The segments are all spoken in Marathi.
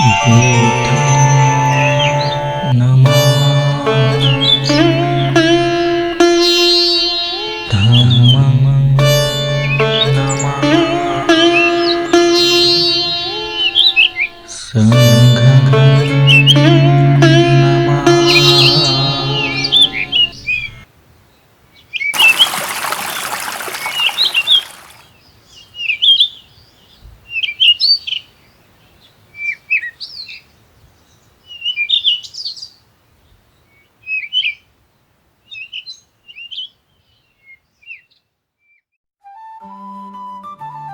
बुद्धं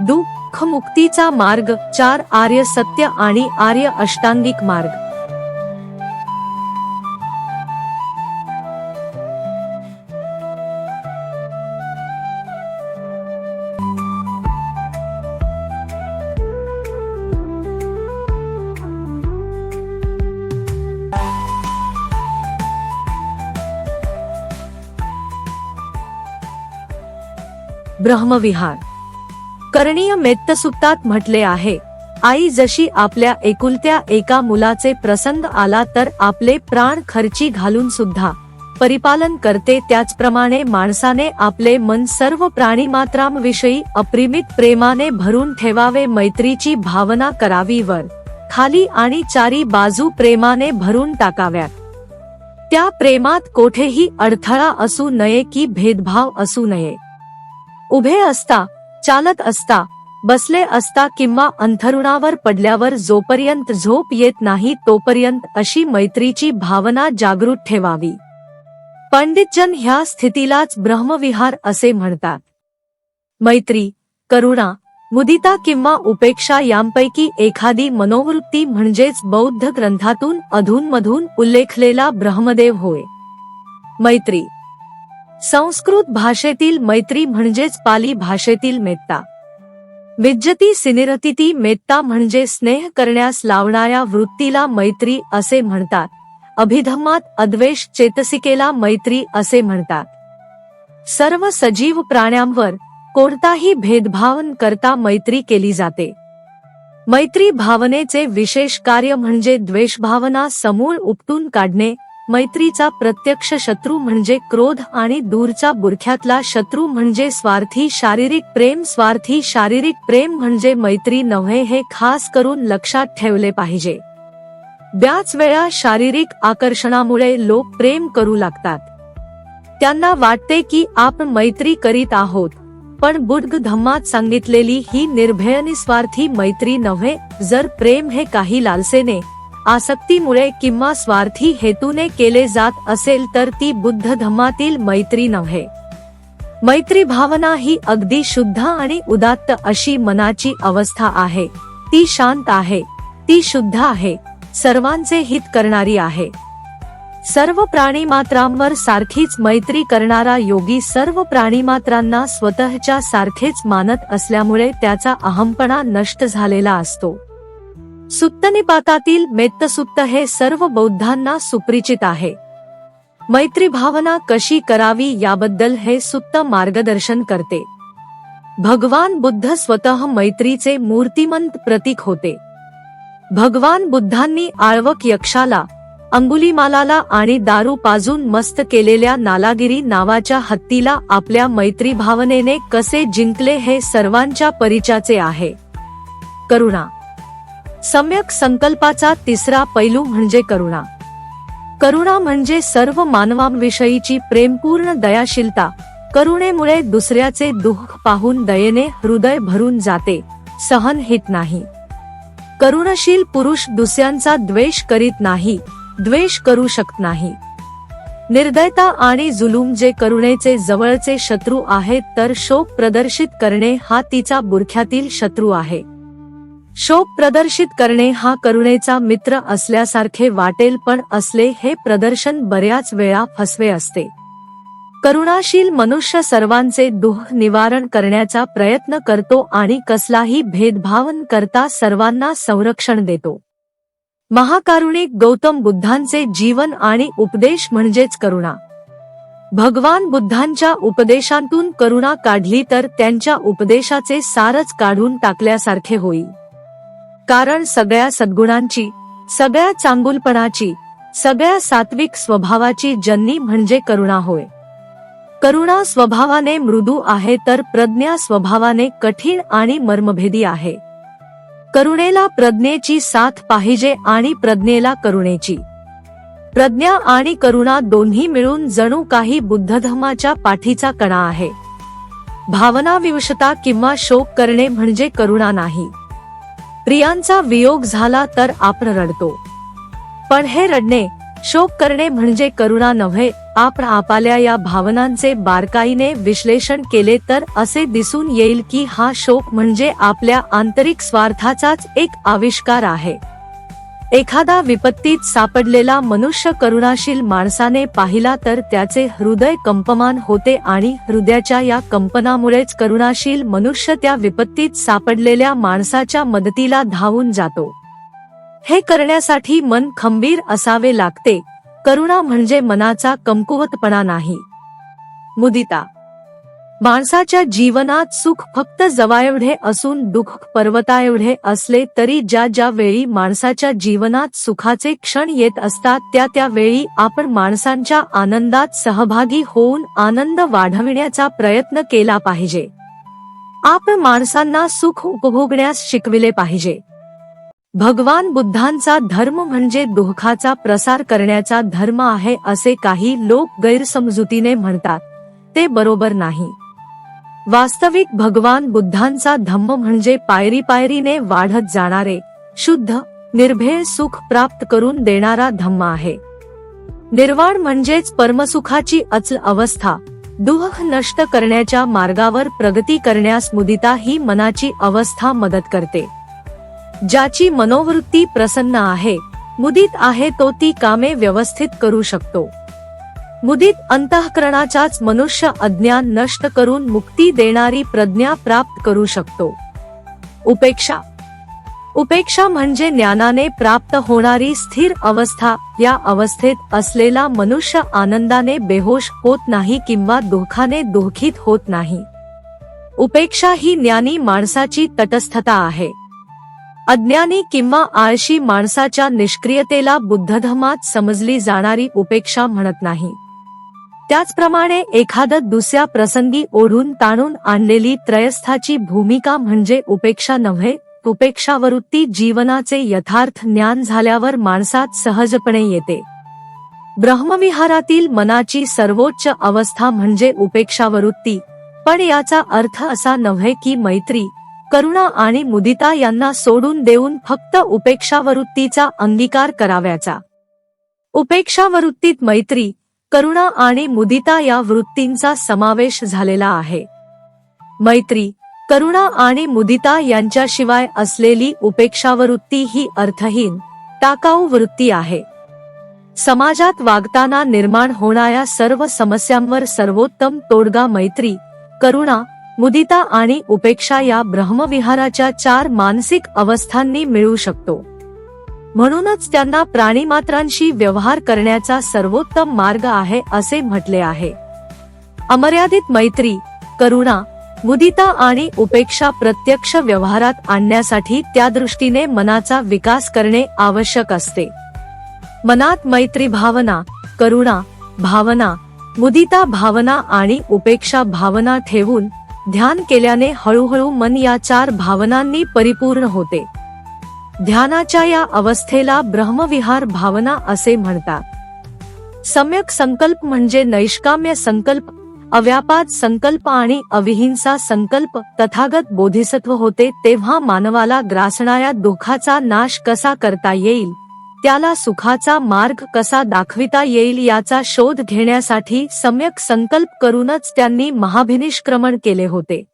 दुःख मुक्तीचा मार्ग चार आर्य सत्य आणि आर्य अष्टांगिक मार्ग. ब्रह्मविहार करणीय मेत्तसुक्तात म्हटले आहे. आई जशी आपल्या एकुलत्या एका मुलाचे प्रसंग आला तर आपले प्राण खर्ची घालून सुद्धा परिपालन करते. त्याचप्रमाणे माणसाने आपले मन सर्व प्राणीमात्रांविषयी अप्रिमित प्रेमाने भरून ठेवावे मैत्रीची भावना करावी वर. खाली आणि चारी बाजू प्रेमाने भरून टाकाव्यात. त्या प्रेमात कोठेही अडथळा असू नये की भेदभाव असू नये. उभे असता चालत असता बसले असता किंवा अंथरुणावर पडल्यावर जोपर्यंत झोप येत नाही तोपर्यंत अशी मैत्रीची भावना जागृत ठेवावी. पंडितजन ह्या स्थितीलाच ब्रह्मविहार असे म्हणतात. मैत्री करुणा मुदिता किंवा उपेक्षा यांपैकी एखादी मनोवृत्ती म्हणजेच बौद्ध ग्रंथातून अधूनमधून उल्लेखलेला ब्रह्मदेव होय. मैत्री संस्कृत भाषेतील मैत्री म्हणजेच पाली भाषेतील मेत्ता. विज्जती सिनिरतिती मेत्ता म्हणजे स्नेह करण्यास लावणाऱ्या वृत्तीला मैत्री असे म्हणतात. अभिधम्मात अद्वेष चेतसिकेला मैत्री असे म्हणतात. सर्व सजीव प्राण्यांवर कोणताही भेदभाव करता मैत्री केली जाते. मैत्री भावनेचे विशेष कार्य म्हणजे द्वेषभावना समूळ उपटून काढणे मैत्रीचा प्रत्यक्ष शत्रू म्हणजे क्रोध आणि दूरचा बुरख्यातला शत्रू म्हणजे स्वार्थी शारीरिक प्रेम. स्वार्थी शारीरिक प्रेम म्हणजे मैत्री नव्हे हे खास करून लक्षात ठेवले पाहिजे. बऱ्याच वेळा शारीरिक आकर्षणामुळे लोक प्रेम करू लागतात. त्यांना वाटते की आपण मैत्री करीत आहोत पण बुद्ध धम्मात सांगितलेली ही निर्भय निस्वार्थी मैत्री नव्हे. जर प्रेम हे काही लालसेने आसक्तीमुळे किंवा स्वार्थी हेतूने केले जात असेल तर ती बुद्ध धम्मातील मैत्री नव्हे. मैत्री भावना ही अगदी शुद्ध आणि उदात्त अशी मनाची अवस्था आहे. ती शांत आहे. ती शुद्ध आहे. सर्वांचे हित करणारी आहे. सर्व प्राणीमात्रांवर सारखीच मैत्री करणारा योगी सर्व प्राणीमात्रांना स्वतःच्या सारखेच मानत असल्यामुळे त्याचा अहमपणा नष्ट झालेला असतो. सुत्तनिपातातील मेत्तसुत्त हे सर्व बौद्धांना सुपरिचित आहे. मैत्री भावना कशी करावी याबद्दल हे सुत्त मार्गदर्शन करते. भगवान बुद्ध स्वतः मैत्रीचे मूर्तिमंत प्रतीक होते. भगवान बुद्धांनी आळवक यक्षाला अंगुलीमालाला आणि दारू पाजून मस्त केलेल्या नालागिरी नावाच्या हत्तीला आपल्या मैत्री भावनेने कसे जिंकले हे सर्वांच्या परिचयाचे आहे. करुणा सम्यक संकल्पाचा तिसरा पैलू म्हणजे करुणा. करुणा म्हणजे सर्व मानवांविषयीची प्रेमपूर्ण दयाशीलता करुणेमुळे दुसऱ्याचे दुःख पाहून दयेने हृदय भरून जाते सहन हित नाही. करुणशील पुरुष दुसऱ्यांचा द्वेष करीत नाही द्वेष करू शकत नाही. निर्दयता आणि जुलूम जे करुणेचे जवळचे शत्रू आहेत तर शोक प्रदर्शित करणे हा तिचा बुरख्यातील शत्रू आहे. शोक प्रदर्शित करणे हा करुणेचा मित्र असल्यासारखे वाटेल पण असले हे प्रदर्शन बऱ्याच वेळा फसवे असते. करुणाशील मनुष्य सर्वांचे दुःख निवारण करण्याचा प्रयत्न करतो आणि कसलाही भेदभाव करता सर्वांना संरक्षण देतो. महाकारुणिक गौतम बुद्धांचे जीवन आणि उपदेश म्हणजेच करुणा. भगवान बुद्धांच्या उपदेशांतून करुणा काढली तर त्यांच्या उपदेशाचे सारच काढून टाकल्यासारखे होईल कारण सगळ्या सद्गुणांची सगळ्या चांगुलपणाची सगळ्या सात्विक स्वभावाची जन्नी म्हणजे करुणा होय. करुणा स्वभावाने मृदू आहे तर प्रज्ञा स्वभावाने कठीण आणि मर्मभेदी आहे. करुणेला प्रज्ञेची साथ पाहिजे आणि प्रज्ञेला करुणेची. प्रज्ञा आणि करुणा दोन्ही मिळून जणू काही बुद्धधर्माच्या पाठीचा कणा आहे. भावनाविवशता किंवा शोक करणे म्हणजे करुणा नाही. प्रियांचा वियोग झाला तर आपण रडतो. पण हे रडणे शोक करणे म्हणजे करुणा नव्हे आपण आपल्या या भावनांचे बारकाईने विश्लेषण केले तर असे दिसून येईल की हा शोक म्हणजे आपल्या आंतरिक स्वार्थाचाच एक आविष्कार आहे. एखादा विपत्तीत सापडलेला मनुष्य करुणाशील माणसाने पाहिला तर त्याचे हृदय कंपमान होते आणि हृदयाच्या या कंपनामुळेच करुणाशील मनुष्य त्या विपत्तीत सापडलेल्या माणसाच्या मदतीला धावून जातो. हे करण्यासाठी मन खंबीर असावे लागते. करुणा म्हणजे मनाचा कमकुवतपणा नाही. मुदिता माणसाच्या जीवनात सुख फक्त जवाएवढे असून दुःख पर्वताएवढे असले तरी ज्या ज्या वेळी माणसाच्या जीवनात सुखाचे क्षण येत असतात त्या त्या वेळी आपण माणसांच्या आनंदात सहभागी होऊन आनंद वाढविण्याचा प्रयत्न केला पाहिजे. आपण माणसांना सुख उपभोगण्यास शिकविले पाहिजे. भगवान बुद्धांचा धर्म म्हणजे दुःखाचा प्रसार करण्याचा धर्म आहे असे काही लोक गैरसमजुतीने म्हणतात. ते बरोबर नाही. वास्तविक भगवान बुद्धांचा धम्म म्हणजे पायरी पायरीने वाढत जाणारे शुद्ध निर्भेळ सुख प्राप्त करून देणारा धम्म आहे. निर्वाण म्हणजेच परमसुखाची अचल अवस्था दुःख नष्ट करण्याच्या मार्गावर प्रगती करण्यास मुदिता ही मनाची अवस्था मदत करते. ज्याची मनोवृत्ती प्रसन्न आहे मुदित आहे तो ती कामे व्यवस्थित करू शकतो. मुदित अंतःकरणाच्याच मनुष्य अज्ञान नष्ट करून मुक्ती देणारी प्रज्ञा प्राप्त करू शकतो. उपेक्षा. उपेक्षा म्हणजे ज्ञानाने प्राप्त होणारी स्थिर अवस्था. या अवस्थेत असलेला मनुष्य आनंदाने बेहोश होत नाही किंवा दुःखाने दुःखित होत नाही. उपेक्षा ही ज्ञानी माणसाची तटस्थता आहे. अज्ञानी किंवा आळशी माणसाच्या निष्क्रियतेला बुद्धधमात समजली जाणारी उपेक्षा म्हणत नाही. त्याचप्रमाणे एखादं दुसऱ्या प्रसंगी ओढून ताणून आणलेली त्रयस्थाची भूमिका म्हणजे उपेक्षा नव्हे उपेक्षावृत्ती जीवनाचे यथार्थ ज्ञान झाल्यावर माणसात सहजपणे येते. ब्रह्मविहारातील मनाची सर्वोच्च अवस्था म्हणजे उपेक्षावृत्ती पण याचा अर्थ असा नव्हे की मैत्री करुणा आणि मुदिता यांना सोडून देऊन फक्त उपेक्षावृत्तीचा अंगीकार कराव्याचा. उपेक्षावृत्तीत मैत्री करुणा आणि मुदिता या वृत्तींचा समावेश झालेला आहे. मैत्री करुणा आणि मुदिता यांच्याशिवाय असलेली उपेक्षावृत्ती ही अर्थहीन टाकाऊ वृत्ती आहे. समाजात वागताना निर्माण होणाऱ्या सर्व समस्यांवर सर्वोत्तम तोडगा मैत्री करुणा मुदिता आणि उपेक्षा या ब्रह्मविहाराच्या चार मानसिक अवस्थांनी मिळू शकतो. म्हणूनच त्यांना प्राणीमात्रांशी व्यवहार करण्याचा सर्वोत्तम मार्ग आहे असे म्हटले आहे. अमर्यादित मैत्री करुणा मुदिता आणि उपेक्षा प्रत्यक्ष व्यवहारात आणण्यासाठी त्या दृष्टीने मनाचा विकास करणे आवश्यक असते. मनात मैत्री भावना करुणा भावना मुदिता भावना आणि उपेक्षा भावना ठेवून ध्यान केल्याने हळूहळू मन या चार भावनांनी परिपूर्ण होते. ध्यानाच्या या अवस्थेला ब्रह्मविहार भावना असे म्हणतात. सम्यक संकल्प म्हणजे नैष्काम्य संकल्प अव्यापात संकल्प आणि अविहिंसा संकल्प तथागत बोधिसत्व होते तेव्हा मानवाला ग्रासणाऱ्या दुःखाचा नाश कसा करता येईल त्याला सुखाचा मार्ग कसा दाखविता येईल याचा शोध घेण्यासाठी सम्यक संकल्प करूनच त्यांनी महाभिनिष्क्रमण केले होते.